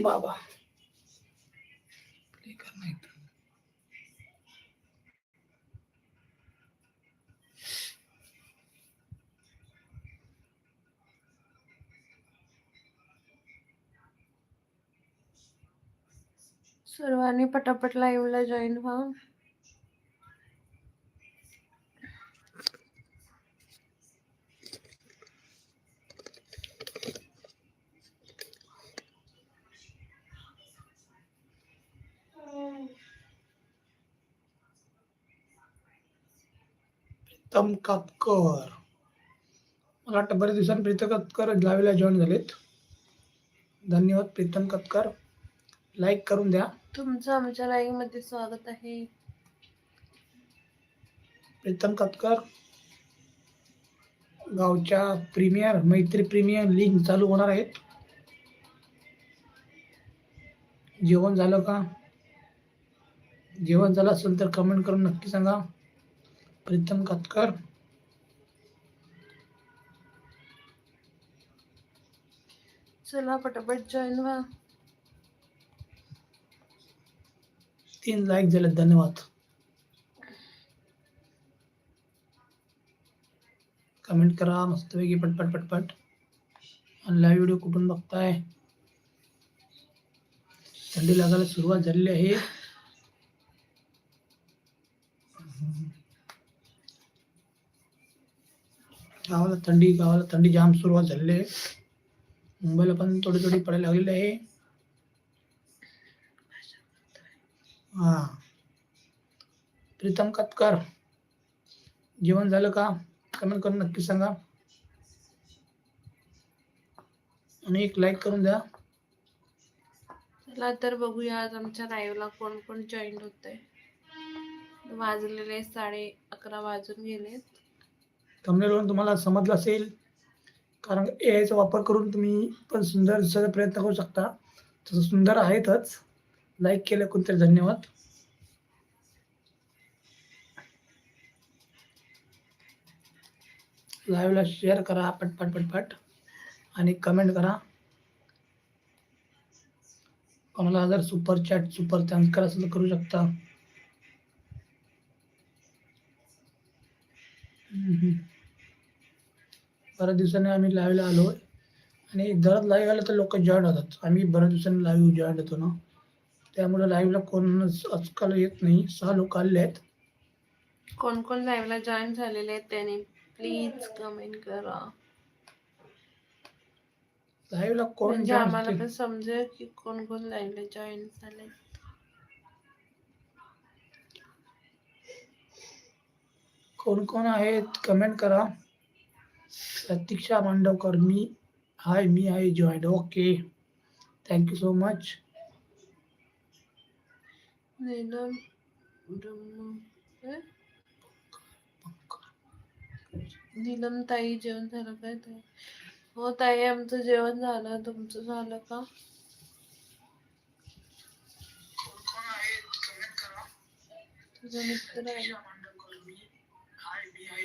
बाबा. सर्वांनी पटापट लाईव्हला जॉईन व्हा प्रीतम कातकर मला वाटतं बरेच दिवसांनी प्रीतम कातकर लाईव्हला जॉईन झालेत. धन्यवाद प्रीतम कातकर लाईक करून द्या. तुमचं आमच्या लाईव्हमध्ये स्वागत आहे. प्रीतम कातकर गावच्या प्रीमियर मैत्री प्रीमियर लीग चालू होणार आहेत. जेवण झालं का? जेवण झालं असेल तर कमेंट करून नक्की सांगा. प्रीतम कातकर चला पटापट जॉईन व्हा तीन लाईक झाले धन्यवाद। कमेंट करा मस्तपैकी पटपट पटपट। आणि लाईव्ह व्हिडिओ कुठून बघताय? थंडी लागायला सुरुवात झालेली आहे. गावाला थंडी गावाला थंडी जाम सुरुवात झालेली आहे. मुंबईला पण थोडी थोडी पडायला लागलेली आहे. हा. प्रीतम कतकर जेवण झालं का? कमेंट करून नक्की सांगा. आणि एक लाईक करून द्या. चला तर बघूया आज आमच्या लाईव्हला कोण कोण जॉईन होत आहे वाजलेले साडे अकरा वाजून गेलेत. थंबनेलवरून तुम्हाला समजलं असेल. कारण ए चा वापर करून तुम्ही पण सुंदर दिसायचा प्रयत्न करू शकता. तसं सुंदर आहेतच. लाईक केलं कोणतरी धन्यवाद. लाईव्हला शेअर करा पटपट पटपट. आणि कमेंट करा. कोणाला जर सुपर चॅट सुपर थँक्स असेल तर करू शकता. बऱ्याच दिवसांनी आम्ही लाईव्हला आलो. आणि दरच लाईव्ह आलं तर लोक जॉईन होतात. आम्ही बऱ्याच दिवसांनी लाईव्ह जॉईन होतो ना. त्यामुळे लाईव्हला कोण आजकाल येत नाही. सहा लोक आले आहेत. कोण कोण लाईव्हला जॉईन झालेले आहेत त्यांनी? प्लीज कमेंट करा. लाईव्हला कोण म्हणजे आम्हाला? पण समजेल की कोण कोण लाईव्हला जॉईन झाले कोण कोण आहेत? कमेंट करा. प्रतीक्षा मांडवकर मी हाय मी आहे join okay thank you so much Neelam Neelam ताई जेवण झालं काय ताई हो ताई आमचं जेवण झालं तुमचं झालं का तुझा मित्र आहे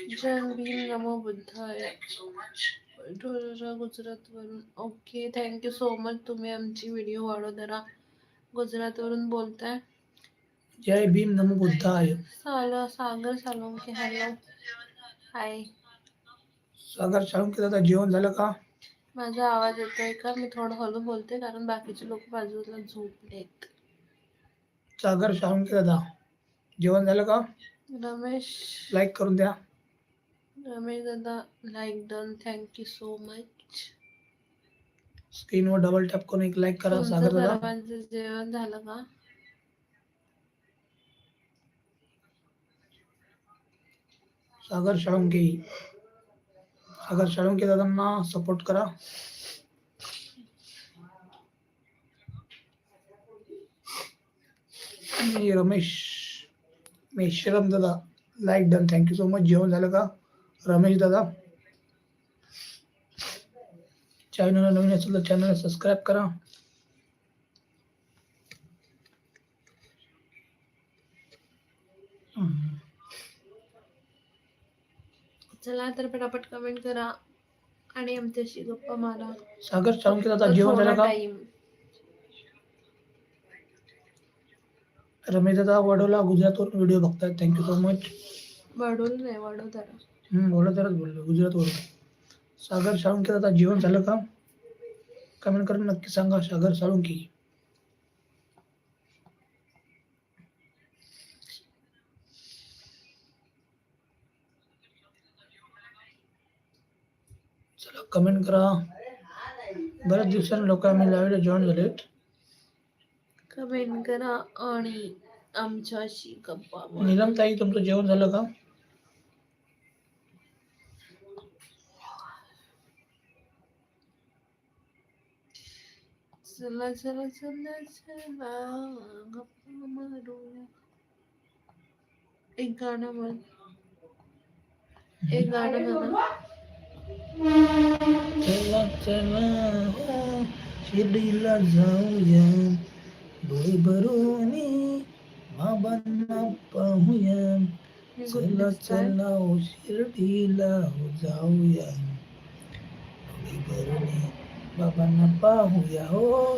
जय भीम नमो बुद्धाय okay thank you so much तुम्ही आमची व्हिडिओ वडोदरा गुजरात वरून बोलताय. जय भीम नमो बुद्धाय. साला सागर सालोंके हॅलो हाय सागर दादा जेवण झालं का? माझा आवाज़ येतोय का? मी थोडं हळू बोलते कारण बाकीचे लोक बाजूला झोपलेत. सागर साळुंके दादा जेवण झालं का? रमेश. लाईक करून द्या. रमेश दादा like done thank you so much स्क्रीनवर डबल टॅप करून एक लाईक करा सागर दादा. जेवण झालं का? सागर साळुंके सागर साळुंके दादांना सपोर्ट करा. रमेश मेश्रम दादा like done thank you so much जेवण झालं का? रमेश दादा. चॅनल नवीन असेल तर चॅनल सबस्क्राईब करा. चला तर पटापट कमेंट करा. आणि आमच्याशी गप्पा मारा. सागर साळुंके दादा जेवण झालं का? टाइम रमेश दादा वडोला गुजरातवरून व्हिडिओ बघतात थँक्यू सो मच वडोल नाही वडोदरा वडोदराच बोललो गुजरातवरून. सागर साळुंके दादा जेवण झालं का? कमेंट करून नक्की सांगा सागर साळुंके चला कमेंट करा. बऱ्याच दिवसांनी लोक आम्ही लाईव्हला जॉईन झालेत. कमेंट करा आणि आमच्याशी गप्पा. नीलम ताई तुमचं जेवण झालं का? चला चला चला चला मारूया एक गाणं म्हण एक गाणं म्हणा चला चला शिर्डीला जाऊया डोळे बाबांना पाहूया चला चला शिर्डीला जाऊया बाबांना पाहूया हो.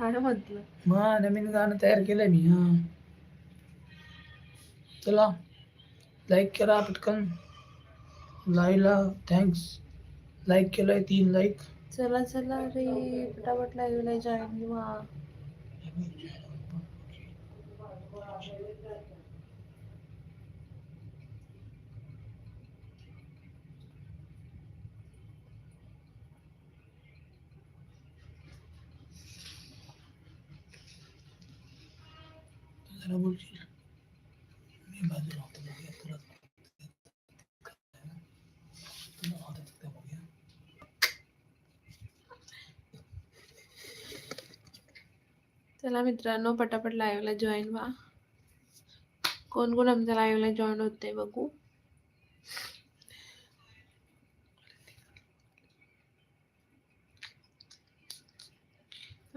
गाणं म्हटलं? मग नवीन गाणं तयार केलंय मी हा. चला लाईक करा पटकन. लाईव्हला थँक्स लाईक केलंय तीन लाईक चला चला रे. पटापट लाईव्हला जॉईन व्हा. त्याला बोलशील? मी बाजूला होतो बघूया तुला चला मित्रांनो पटापट लाईव्हला जॉईन व्हा. कोण कोण आमच्या लाईव्हला जॉईन होते बघू.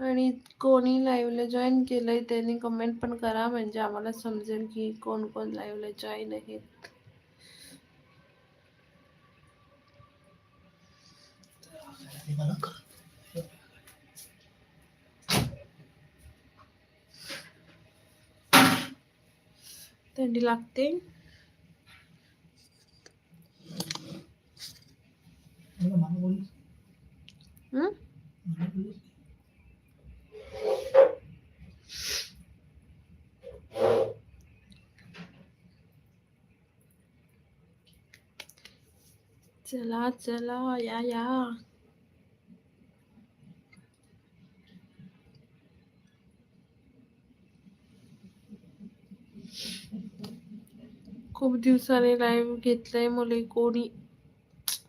आणि कोणी लाईव्हला जॉईन केलंय त्यांनी कमेंट पण करा. म्हणजे आम्हाला समजेल की कोण कोण लाईव्हला जॉईन आहेत. थंडी लागते. मला मला बोललीस हं? मला बोललीस चला चला या या. खूप दिवसाने लाईव्ह घेतलंय मुले. कोणी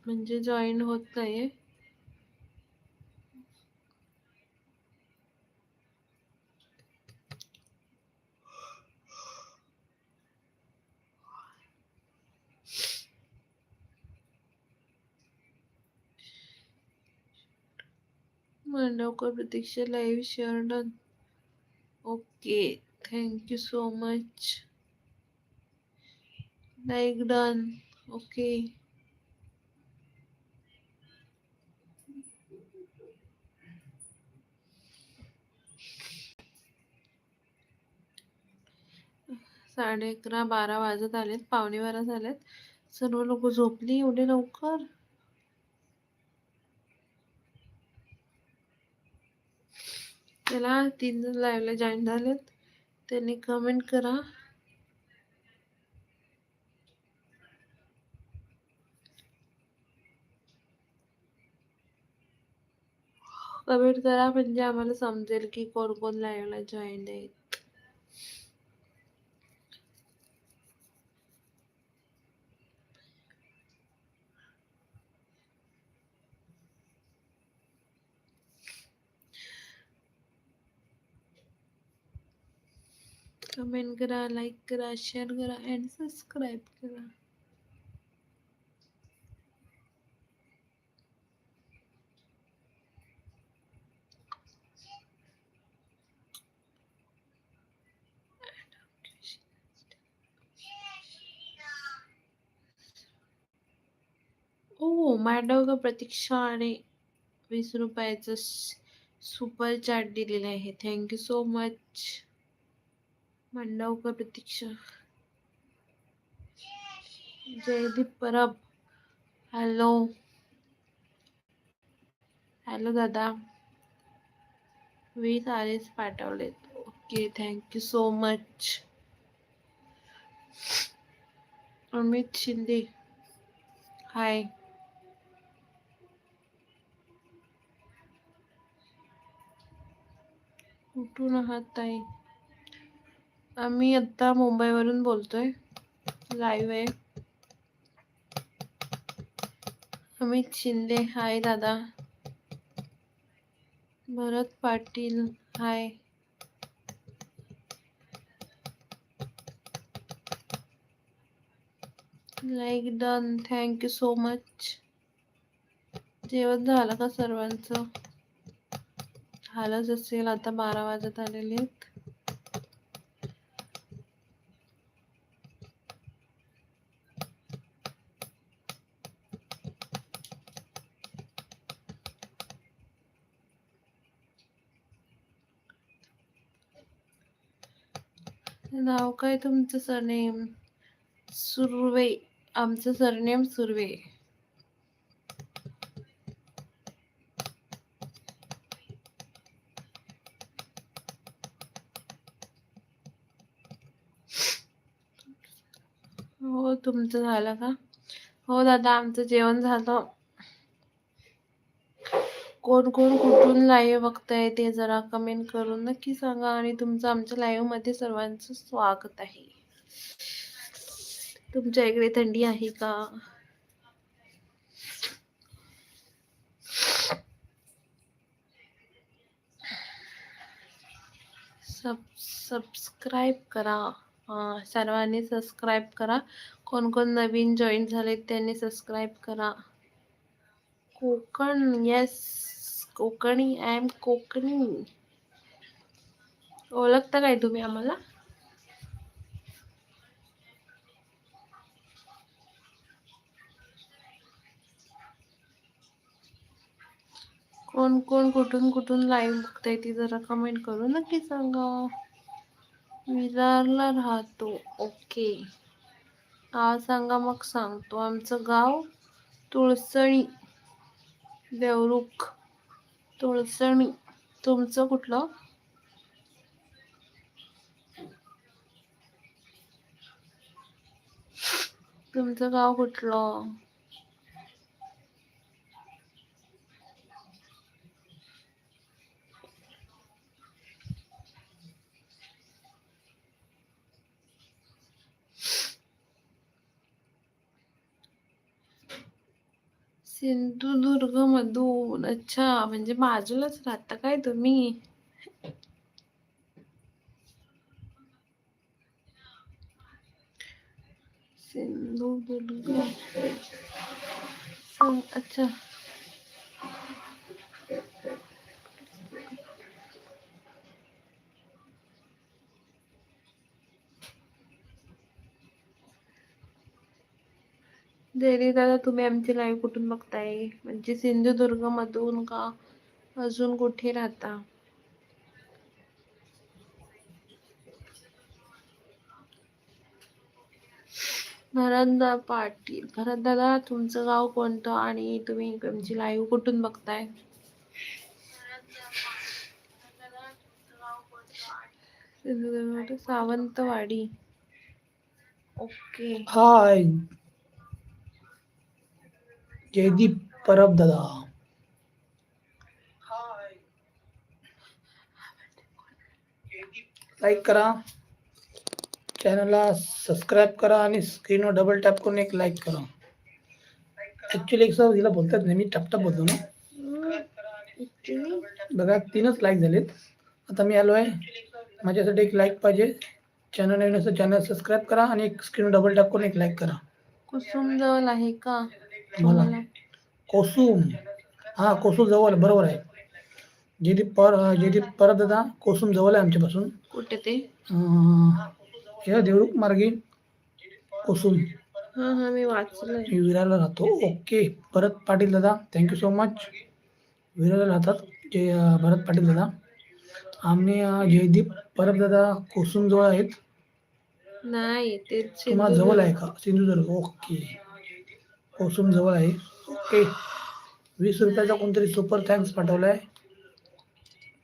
म्हणजे जॉईन होत नाहीये. Mandavkar Pratiksha live share done okay thank you so much like done okay. साडे अकरा बारा वाजत आलेत पावणे बारा झालेत. सर्व लोक झोपली एवढे लवकर? त्याला तीन जण लाईव्हला जॉईन झालेत. त्यांनी कमेंट करा. कमेंट करा म्हणजे आम्हाला समजेल की कोण कोण लाईव्हला जॉईन आहेत. कमेंट करा लाईक करा शेअर करा अँड सबस्क्राईब करा. ओ मॅडम का प्रतीक्षा आणि वीस रुपयाचं सुपर चॅट दिलेलं आहे. Thank you so much Mandavkar Pratiksha. Jaydeep Parab hello. Hello दादा। वीस RS पाठवलेत okay thank you so much Amit Shinde. Hi कुठून आहात ताई। आम्ही आता मुंबईवरून बोलतोय. लाईव्ह आहे. अमित शिंदे हाय दादा. Bharat Patil hi like done thank you so much जेवण झालं का सर्वांचं? झालंच असेल. आता बारा वाजत आलेले आहेत नाव काय तुमचं सरनेम सुर्वे. आमचं सरनेम सुर्वे. हो तुमचं झालं का? हो दादा आमचं जेवण झालं. कोण कोण कुठून लाईव्ह बघताय ते जरा कमेंट करून नक्की सांगा आणि तुमचं आमच्या लाईव्हमध्ये सर्वांचं स्वागत आहे. तुमच्या इकडे थंडी आहे का? सब सबस्क्राईब करा. सर्वांनी सबस्क्राईब करा. कोण कोण नवीन जॉईन झाले त्यांनी सबस्क्राईब करा. Konkan yes Konkani I am Konkani. ओळखता काय तुम्ही आम्हाला? कोण कोण कुठून कुठून लाईव्ह बघताय ती जरा कमेंट करू नक्की सांगा. विरारला राहतो. ओके गाव सांगा मग सांगतो. आमचं गाव तुळसणी देवरुख. तुळसणी तुमचं कुठलं? तुमचं गाव कुठलं? सिंधुदुर्ग मधून. अच्छा म्हणजे बाजूलाच राहता काय तुम्ही? सिंधुदुर्ग अच्छा. देरी दादा तुम्ही आमची लाईव्ह कुठून बघताय? म्हणजे सिंधुदुर्ग मधून का अजून कुठे राहता? भरतदा पाटील. भरत दादा तुमचं गाव कोणतं आणि तुम्ही आमची लाईव्ह कुठून बघताय? सिंधुदुर्ग सावंतवाडी. ओके. हाय जयदीप परब दादा। लाईक करा। चॅनलला सबस्क्राईब करा आणि स्क्रीनवर डबल टॅप करून एक लाईक करा. ॲक्च्युली एक सर तिला बोलतात नाही मी टपटप बोलतो ना. बघा तीनच लाईक झालेत. आता मी आलो आहे माझ्यासाठी एक लाईक पाहिजे. चॅनल नवीन असं चॅनल सबस्क्राईब करा आणि एक स्क्रीन डबल टॅप करून एक लाईक करा. कुसुम जवळ आहे का? मला कोसुम. हा कोसुम जवळ बरोबर आहे. जयदीप पर जयदीप परत दादा कोसुम जवळ आहे आमच्यापासून. कुठे ते? हे देवरुख मार्गे कोसुम. हा हा मी विरारला राहतो. ओके परत पाटील दादा थँक्यू सो मच विरारला राहतात जे भरत पाटील दादा. आम्ही जयदीप परब दादा कोसुम जवळ आहेत. नाही ते तुम्हाला जवळ आहे का? सिंधुदुर्ग ओके. कोसुम जवळ आहे. ओके. वीस रुपयाचा कोणतरी सुपर थँक्स पाठवलाय.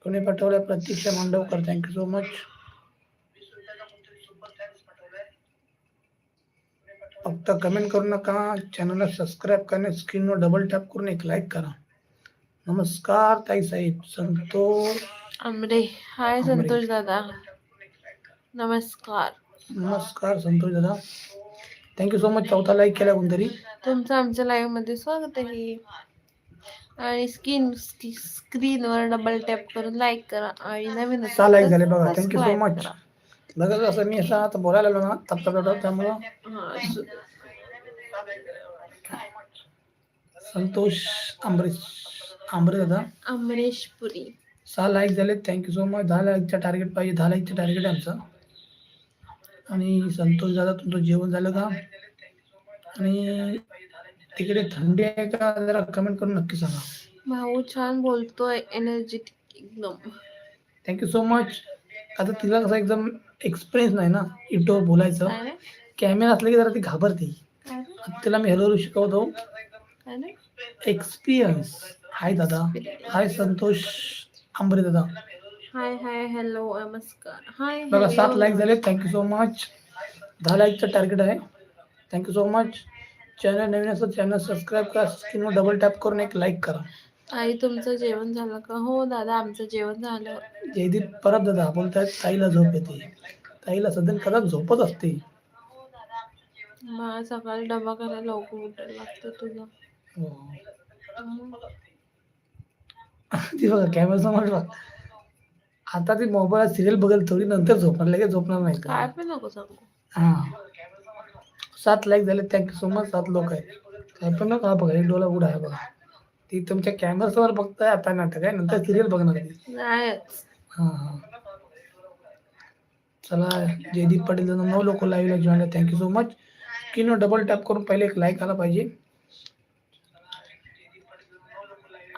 कोणी पाठवलाय? Pratiksha Mandavkar thank you so much फक्त कमेंट करू नका. चॅनलला सबस्क्राईब करणे स्क्रीनवर डबल टॅप करून एक लाईक करा. नमस्कार ताई साहेब. संतोष. आमरे हाय संतोष दादा. नमस्कार. नमस्कार संतोष दादा. थँक्यू सो मच चौथा लाईक केला कोणतरी. तुमचं आमच्या लाईव्हमध्ये स्वागत आहे. आणि स्क्रीन स्क्रीनवर डबल टॅप करून लाईक करा आणि नवीन सहा लाईक झाले बघा. Thank you so much. बघा कसं मी असं आता बोलायला लागलो ना तप तप तप त्यामुळं असू. संतोष आंबरेश आंबरे दादा. अमरेश पुरी सहा लाईक झाले थँक्यू सो मच दहा लाईकचं टार्गेट पाहिजे. दहा लाईकचं टार्गेट आहे आमचं. आणि संतोष दादा तुमचं जेवण झालं का? आणि तिकडे थंडी आहे का? जरा कमेंट करून नक्की सांगा. भाऊ छान बोलतोय एनर्जेटिक एकदम. थँक्यू सो मच आता तिला कसं एकदम एक्सपिरियन्स नाही ना युट्यूब बोलायचं. काय रे? कॅमेरा असलं की जरा ती घाबरते. काय रे? आता तिला मी हॅलो शिकवतो. काय रे? एक्सपिरियन्स हाय दादा. हाय संतोष. आंबरे दादा. हाय हाय हॅलो नमस्कार. हाय बघा सात. लाईक झाले थँक्यू सो मच दहा लाईकचं टार्गेट आहे. Thank you so much channel नवीन असं चॅनल सबस्क्राईब करा. स्क्रीनवर डबल टॅप करून एक लाईक करा. आई तुमचं जेवण झालं का? हो दादा आमचं जेवण झालं. जयदीप परब दादा बोलतायत ताईला झोप येते. ताईला सध्या कदाच झोपत असते. मला सकाळी डबा करायला लवकर उठायला लागतं तुझं हो. हम्म. ती बघा कॅमेरा समोर बघ. आता ती मोबाईल सिरियल बघेल थोडी नंतर झोपणार लगेच झोपणार नाही का? काय पण नको सांगू. हा. सात लाईक झाले थँक्यू सो मच सात लोक आहेत. काय पण नका बघा एक डोला उडा आहे बघा. ती तुमच्या कॅमेरा समोर बघताय आता नाटक आहे नंतर सिरियल बघणार ती. नाहीच. हा हा. चला जयदीप पाटील नऊ लोक लाईव्हला जॉईन आहे थँक्यू सो मच स्क्रीनवर डबल टॅप करून पहिले एक लाईक आला पाहिजे.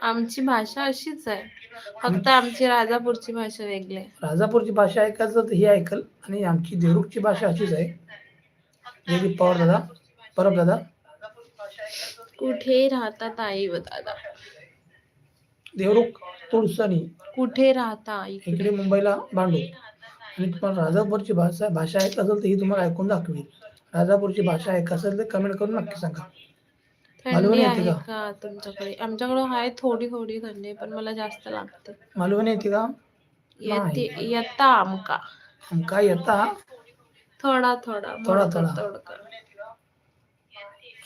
आमची भाषा अशीच आहे. फक्त आमची राजापूरची भाषा वेगळी आहे. राजापूरची भाषा ऐकायचं तर ही ऐकल आणि आमची देवरुखची भाषा अशीच आहे. जयदीप पवार दादा. परब दादा. कुठे राहतात आई व दादा? देवरुख तुळसणी. कुठे राहता आई? इकडे मुंबईला भांडू आणि तुम्हाला राजापूरची भाषा भाषा ऐकत असेल तर ही तुम्हाला ऐकून दाखवी राजापूरची भाषा ऐकत असेल तर कमेंट करून नक्की सांगा. मालवणी थंडी येते आहे का? का तुमच्याकडे? आमच्याकडे आहे थोडी थोडी थंडी पण मला जास्त लागते. मालवणी येते का? येते येता आमका. काय येता? थोडा थोडा थोडा, मोडका थोडा. तोडका.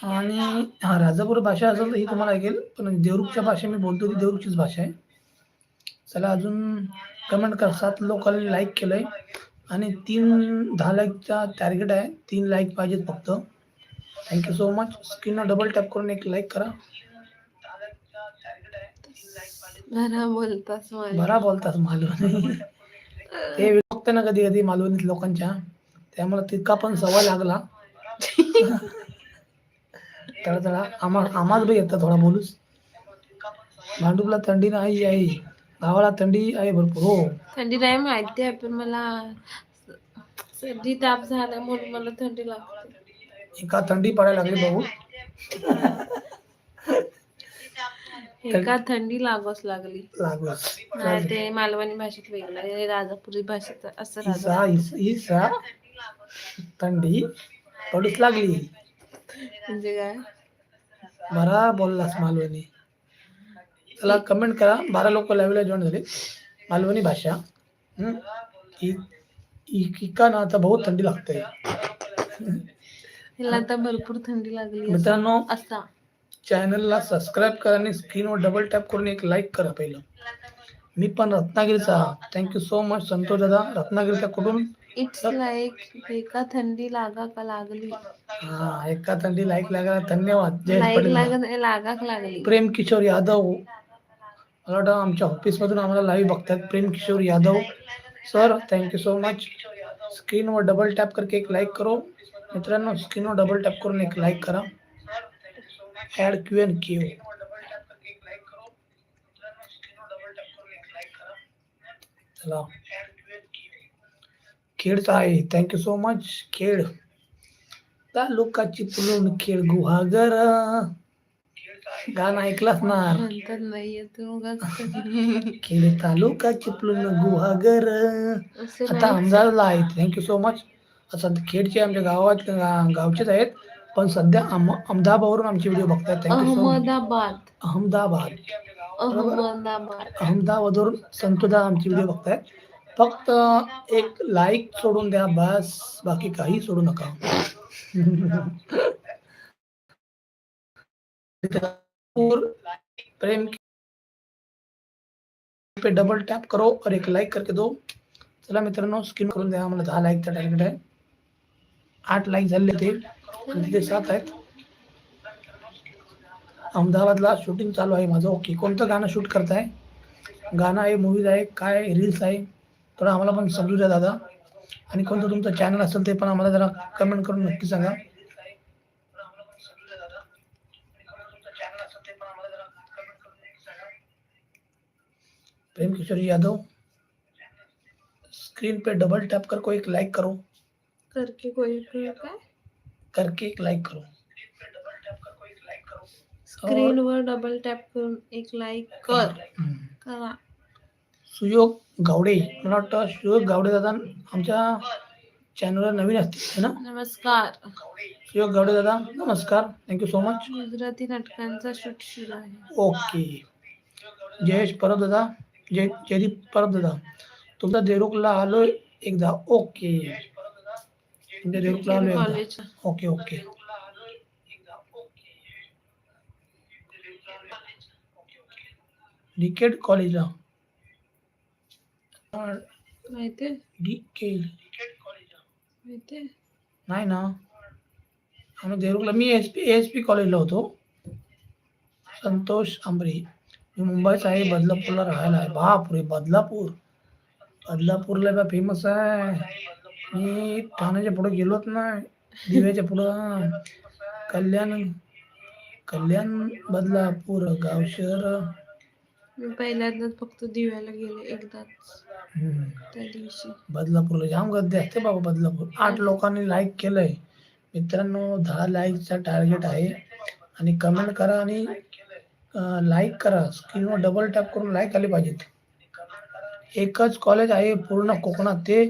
आणि हा राजापूर भाषा असेल तर ही तुम्हाला ऐकेल पण देवरुखच्या भाषा मी बोलतो ती देवरुखचीच भाषा आहे. चला अजून कमेंट कर. सात लोकांनी लाईक केलंय. आणि तीन दहा लाईकचा टार्गेट आहे. तीन लाईक पाहिजेत फक्त. थँक्यू सो मच स्क्रीनला डबल टॅप करून एक लाईक करा. जरा बोलतास बरा बोलतात मालवणी. ते बघते ना कधी कधी मालवणीत लोकांच्या. त्यामुळे तितका पण सवय लागला. तर त्याला आम्हा बी येतं थोडा बोलूस. भांडूपला थंडी नाही आहे. गावाला थंडी आहे भरपूर हो. थंडी नाही माहिती आहे पण मला सर्दी ताप झाला म्हणून मला थंडी लागते. एका थंडी पडायला लागली भाऊ एका थंडी लागोस लागली. लागूस नाही ते मालवणी भाषेत वेगळं राजापुरी भाषेत असं राजा थंडी पडूच लागली. म्हणजे काय? बरा बोललास मालवणी. चला कमेंट करा. बारा लोक लाईव्हला जॉईन झाले. मालवणी भाषा हम्म. इका ना आता बहुत थंडी लागते. हिला आता भरपूर थंडी लागली असं- मित्रांनो असा. चॅनलला सबस्क्राईब करा आणि स्क्रीनवर डबल टॅप करून एक लाईक करा पहिलं. मी पण रत्नागिरीचा thank you so much Santosh दादा. रत्नागिरीच्या कुठून? इट्स लाईक एका थंडी लागा का लागली? हा एका थंडी लाईक लागायला धन्यवाद. जय लाईक पटेल. लाग लागाक लागली? प्रेम किशोर यादव. मला वाटतं आमच्या ऑफिसमधून आम्हाला लाईव्ह बघतात. Prem Kishor Yadav. Sir thank you so much स्क्रीनवर डबल टॅप करके एक लाईक करो. मित्रांनो स्क्रीनवर डबल टॅप करून एक लाईक करा. ॲड क्यू एन क्यू चला. खेडचा आहे. Thank you so much Khed तालुकाची पुलून खेळ गुहागर. गाणं ऐकलाच ना. खेड तालुका चिपलून गुहागर. आता. अहमदाबादला आहे. थँक्यू सो मच असं खेडचे आमच्या गावात गावचेच आहेत. पण सध्या अहम अहमदाबादवरून आमचे व्हिडिओ मच अहमदाबाद. अहमदाबाद. अहमदाबाद. अहमदाबादवरून संतोदा आमचे व्हिडिओ बघतायत. फक्त एक लाईक सोडून द्या बस. बाकी काही सोडू नका. प्रेम पे डबल टॅप करो और एक लाईक करके दो. चला मित्रांनो स्क्रीन करून द्या. आम्हाला दहा लाईकचा टार्गेट आहे. आठ लाईक झाले ते आणि तिथे सात आहेत. अहमदाबादला शूटिंग चालू आहे माझं. ओके कोणतं गाणं शूट करताय? गाणं आहे मूवीज आहे काय रील्स आहे? थोडं आम्हाला पण समजू द्या दादा. आणि कोणतं तुमचं चॅनल असेल ते पण आम्हाला जरा कमेंट करून नक्की सांगा. प्रेम किशोर यादव. स्क्रीन पे डबल टैप कर को एक लाइक करो. करके कोई काय करके एक लाइक करो। स्क्रीन वर डबल टॅप करून एक लाईक कर. करा। सुयोग गावडे मला वाटतं सुयोग गावडे दादा आमच्या चॅनलवर नवीन असतील है ना? नमस्कार। सुयोग गावडे दादा नमस्कार. Thank you so much Gujarati नाटकांचा शूट सुरू आहे. ओके जयेश परब दादा जय जयदीप परब दादा. तुमचा देरुकला आलोय एकदा. Okay college okay okay decade कॉलेजला डिकेड नाही ना। आम्ही मी एस पी एस पी कॉलेजला होतो। संतोष आंबरे मुंबईचा आहे बदलापूरला राहायला आहे. बापरे बदलापूर. बदलापूरला फ़ेमस आहे. मी ठाण्याच्या पुढे गेलोच नाही. दिव्याच्या पुढं. कल्याण कल्याण बदलापूर गाव शहर मी पहिल्यांदाच फक्त दिव्याला गेले एकदाच. हम्म. त्या दिवशी. बदलापूरला जाम गर्दी असते बाबा बदलापूर. आठ लोकांनी लाईक केलंय. मित्रांनो दहा लाईकचा टार्गेट आहे. आणि कमेंट करा आणि लाईक करा. स्क्रीनवर डबल टॅप करून लाईक आले पाहिजेत. एकच कॉलेज आहे पूर्ण कोकणात. ते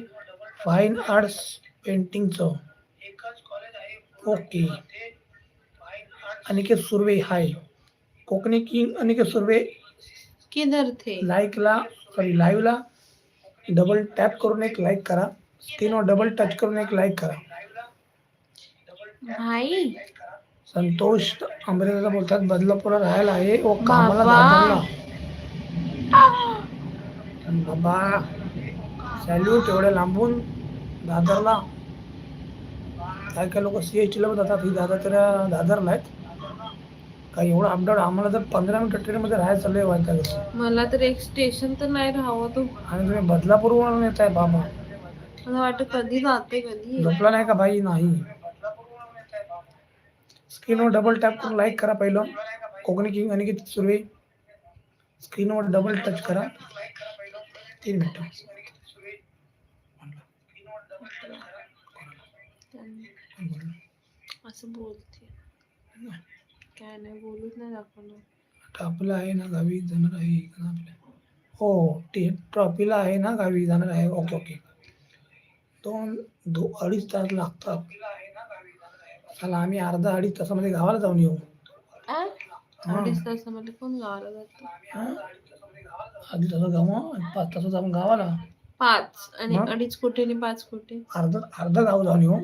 fine arts पेंटिंगचं. Okay. Aniket Surve hi. Konkani king Aniket Surve. किधर थे. लाईकला सॉरी लाईव्हला डबल टॅप करून एक लाईक करा. स्क्रीनवर डबल टच करून एक लाईक करा. भाई. संतोष आंबरेदादा बोलतात बदलापूरला राहायला आहे. ओ कामाला बाबा. सॅल्यूट एवढ्या लांबून. दादरला. काय काय लोक सी एच ला जातात. ही दादा तर दादरला आहेत. काय एवढं अपडाऊन आम्हाला जर पंधरा मिनिटं ट्रेनमध्ये राहायला चाललंय व्हायचं कसं मला तर एक स्टेशन तर नाही राहावं तो. आणि तुम्ही बदलापूरवरून येत आहे बाबा. मला वाटतं कधी जाते कधी झोपला नाही का भाई नाही. स्क्रीनवर डबल टॅप करून लाईक करा पहिलं. कोकणी किंग अनिकेत सुर्वे. स्क्रीनवर डबल टच करा. तीन मिनिटं असं बोलते. काय नाही बोलूच नाही दाखवलं. ट्रॉफीला आहे ना गावी जाणार आहे का आपल्या. हो ते ट्रॉफीला आहे ना गावी जाणार आहे. Okay okay. दोन दो अडीच तास लागतात. चला आम्ही अर्धा अडीच तासामध्ये गावाला जाऊन येऊ. अडीच तासामध्ये कोण गावाला जातो? अडीच तास गावा पाच तासात आपण गावाला. पाच आणि? अडीच कोटी आणि पाच कोटी. अर्ध अर्ध गाव जाऊन येऊ.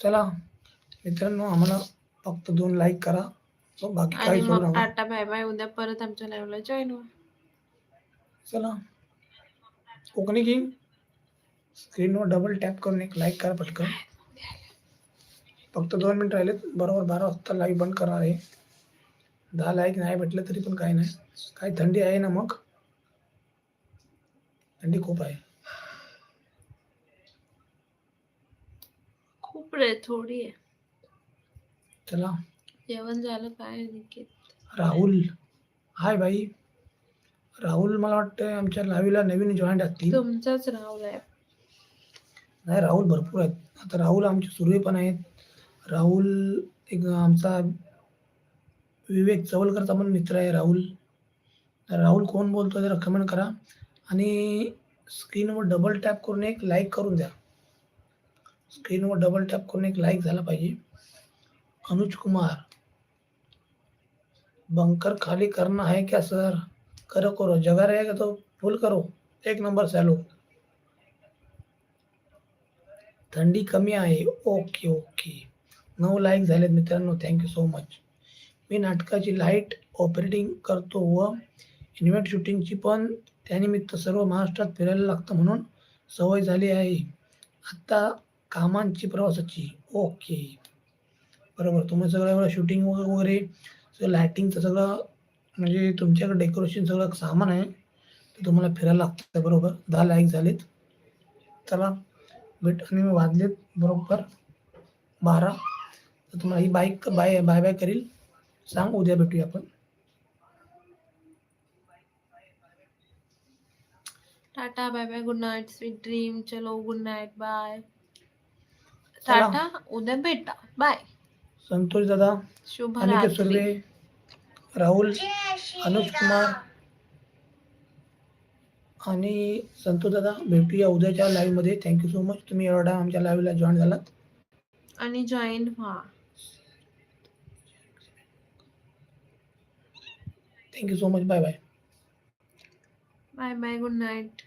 चला मित्रांनो आम्हाला फक्त दोन लाईक करा. So, बाकी आणि काही सोडू मग नका टाटा बाय बाय उद्या परत आमच्या लाईव्हला जॉईन व्हा चला. कोकणी किंग स्क्रीनवर डबल टॅप करून एक लाईक करा पटकन. फक्त दोन मिनिट राहिलेत बरोबर बारा वाजता लाईव्ह बंद करणार आहे. दहा लाईक नाही भेटले तरी पण काही नाही. काही थंडी आहे ना मग? थंडी खूप आहे खूप रे थोडी आहे. चला. जेवण झालं काय निकेत? राहुल. हाय भाई राहुल मला वाटतं आमच्या लाईव्हला नवीन जॉईंट असतील तुमचाच राहुल आहे. नाही राहुल भरपूर आहेत. आता राहुल आमचे सुर्वे पण आहेत. राहुल एक आमचा विवेक चवलकरचा पण मित्र आहे राहुल. राहुल कोण बोलतो जरा कमेंट करा. आणि स्क्रीनवर डबल टॅप करून एक लाईक करून द्या. स्क्रीनवर डबल टॅप करून एक लाईक झाला पाहिजे. अनुज कुमार बंकर खाली करना है क्या सर करो करो. जगह रहेगा तो? फुल करो. एक नंबर सॅलो थंडी कमी आहे. ओके ओके नऊ लाईक झालेत मित्रांनो. थँक्यू सो मच मी नाटकाची लाइट ऑपरेटिंग करतो व इन्व्हेंट शूटिंगची पण त्यानिमित्त सर्व महाराष्ट्रात फिरायला लागतं म्हणून सवय झाली आहे. आत्ता कामांची प्रवासाची. ओके. बरोबर. तुम्ही सगळं एवढं शूटिंग वगैरे सगळं लायटिंगचं सगळं म्हणजे तुमच्याकडे डेकोरेशन सगळं सामान आहे ते तुम्हाला फिरायला लागतं बरोबर? दहा लाईक झालेत. चला भेट आणि मी वाजलेत बरोबर? बारा. तर तुम्हाला ही बाईक बाय बाय बाय करील. सांग उद्या भेटूया आपण. Tata bye bye good night sweet dream चलो गुड नाईट बाय टाटा उद्या भेटा. बाय संतोष दादा शुभ अनिकेत सुर्वे राहुल अनुज कुमार आणि संतोष दादा भेटूया उद्याच्या लाईव्हमध्ये थँक्यू सो मच तुम्ही एवढा आमच्या लाईव्हला जॉईन झालात. आणि जॉईन व्हा. Thank you so much bye bye bye bye good night